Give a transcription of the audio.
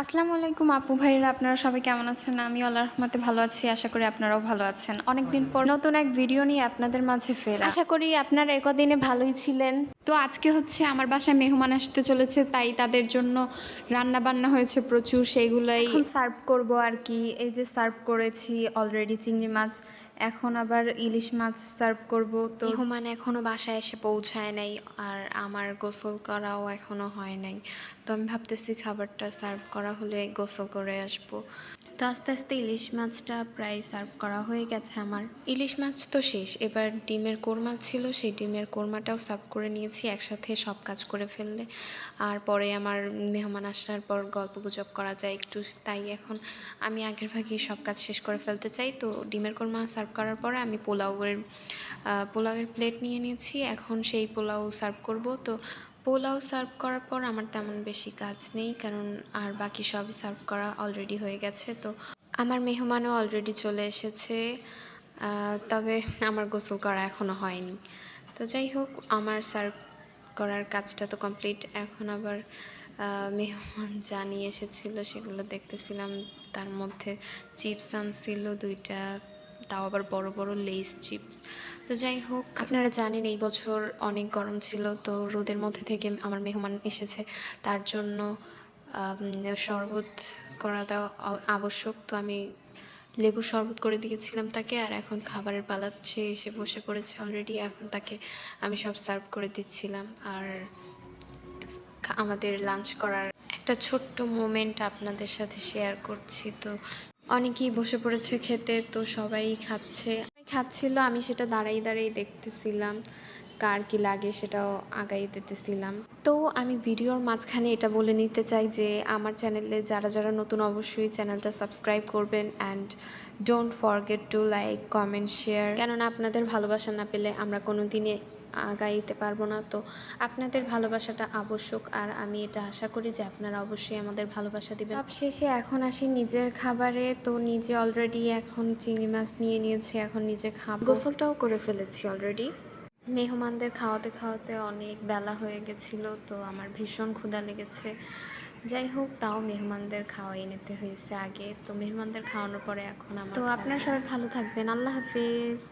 আসসালামু আলাইকুম আপু ভাইরা আপনারা সবাই কেমন আছেন? আমি আল্লাহ রহমতে ভালো আছি আশা করি আপনারাও ভালো আছেন। অনেকদিন পর নতুন এক ভিডিও নিয়ে আপনাদের মাঝে ফের। আশা করি আপনারা একদিনে ভালোই ছিলেন। তো আজকে হচ্ছে আমার বাসায় মেহমান আসতে চলেছে তাই তাদের জন্য রান্না বান্না হয়েছে প্রচুর সেইগুলোই সার্ভ করব আর কি। এই যে সার্ভ করেছি অলরেডি চিংড়ি মাছ। এখন আবার ইলিশ মাছ সার্ভ করব, তো হুমান এখনও বাসায় এসে পৌঁছায় নাই আর আমার গোসল করাও এখনও হয় নাই। তো আমি ভাবতেছি খাবারটা সার্ভ করা হলে গোসল করে আসব। তো আস্তে আস্তে ইলিশ মাছটা প্রায় সার্ভ করা হয়ে গেছে আমার। ইলিশ মাছ তো শেষ, এবার ডিমের কোরমা ছিল, সেই ডিমের কোরমাটাও সার্ভ করে নিয়েছি, একসাথে সব কাজ করে ফেললে। আর পরে আমার মেহমান আসার পর গল্প গুজব করা যায় একটু, তাই এখন আমি আগের ভাগেই সব কাজ শেষ করে ফেলতে চাই। তো ডিমের কোরমা সার্ভ করার পরে আমি পোলাওয়ের পোলাওয়ের প্লেট নিয়ে নিয়েছি, এখন সেই পোলাও সার্ভ করব। তো পোলাও সার্ভ করার পর আমার তেমন বেশি কাজ নেই, কারণ আর বাকি সবই সার্ভ করা অলরেডি হয়ে গেছে। তো আমার মেহমানও অলরেডি চলে এসেছে তবে আমার গোসল করা এখনও হয়নি। তো যাই হোক, আমার সার্ভ করার কাজটা তো কমপ্লিট এখন আবার মেহমান জানিয়ে এসেছিল সেগুলো দেখতেছিলাম। তার মধ্যে চিপস আনছিল, দুইটা তাও আবার বড় বড় লেস, চিপস। তো যাই হোক, আপনারা জানেন এই বছর অনেক গরম ছিল, তো রোদের মধ্যে থেকে আমার মেহমান এসেছে। তার জন্য শরবত করা দেওয়া আবশ্যক, তো আমি লেবুর শরবত করে দিয়েছিলাম তাকে, আর এখন খাবারের পালা সে এসে বসে পড়েছে অলরেডি এখন তাকে আমি সব সার্ভ করে দিচ্ছিলাম। আর আমাদের লাঞ্চ করার একটা ছোট্ট মোমেন্ট আপনাদের সাথে শেয়ার করছি, তো অনেকেই বসে পড়েছে খেতে, তো সবাই খাচ্ছে। খাচ্ছিল, আমি সেটা দাঁড়াই দাঁড়াই দেখতেছিলাম, কার কি লাগে সেটাও আগাই দিতেছিলাম। তো আমি ভিডিওর মাঝখানে এটা বলে নিতে চাই যে, আমার চ্যানেলে যারা যারা নতুন অবশ্যই চ্যানেলটা সাবস্ক্রাইব করবেন and don't forget to like comment share কেননা আপনাদের ভালোবাসা না পেলে আমরা কোনো দিনে আগাইতে পারব না। তো আপনাদের ভালোবাসাটা আবশ্যক আর আমি এটা আশা করি যে আপনারা অবশ্যই আমাদের ভালোবাসা দিবেন। সব শেষে এখন আসি নিজের খাবারে। তো নিজে অলরেডি এখন চিংড়ি মাছ নিয়ে নিয়েছি এখন নিজে খাব। গোসলটাও করে ফেলেছি অলরেডি মেহমানদের খাওয়াতে খাওয়াতে অনেক বেলা হয়ে গেছিল তো আমার ভীষণ ক্ষুধা লেগেছে। যাই হোক তাও মেহমানদের খাওয়াই নিতে হয়েছে আগে। তো মেহমানদের খাওয়ানোর পরে এখন আমার তো আপনারা সবাই ভালো থাকবেন। আল্লাহ হাফিজ।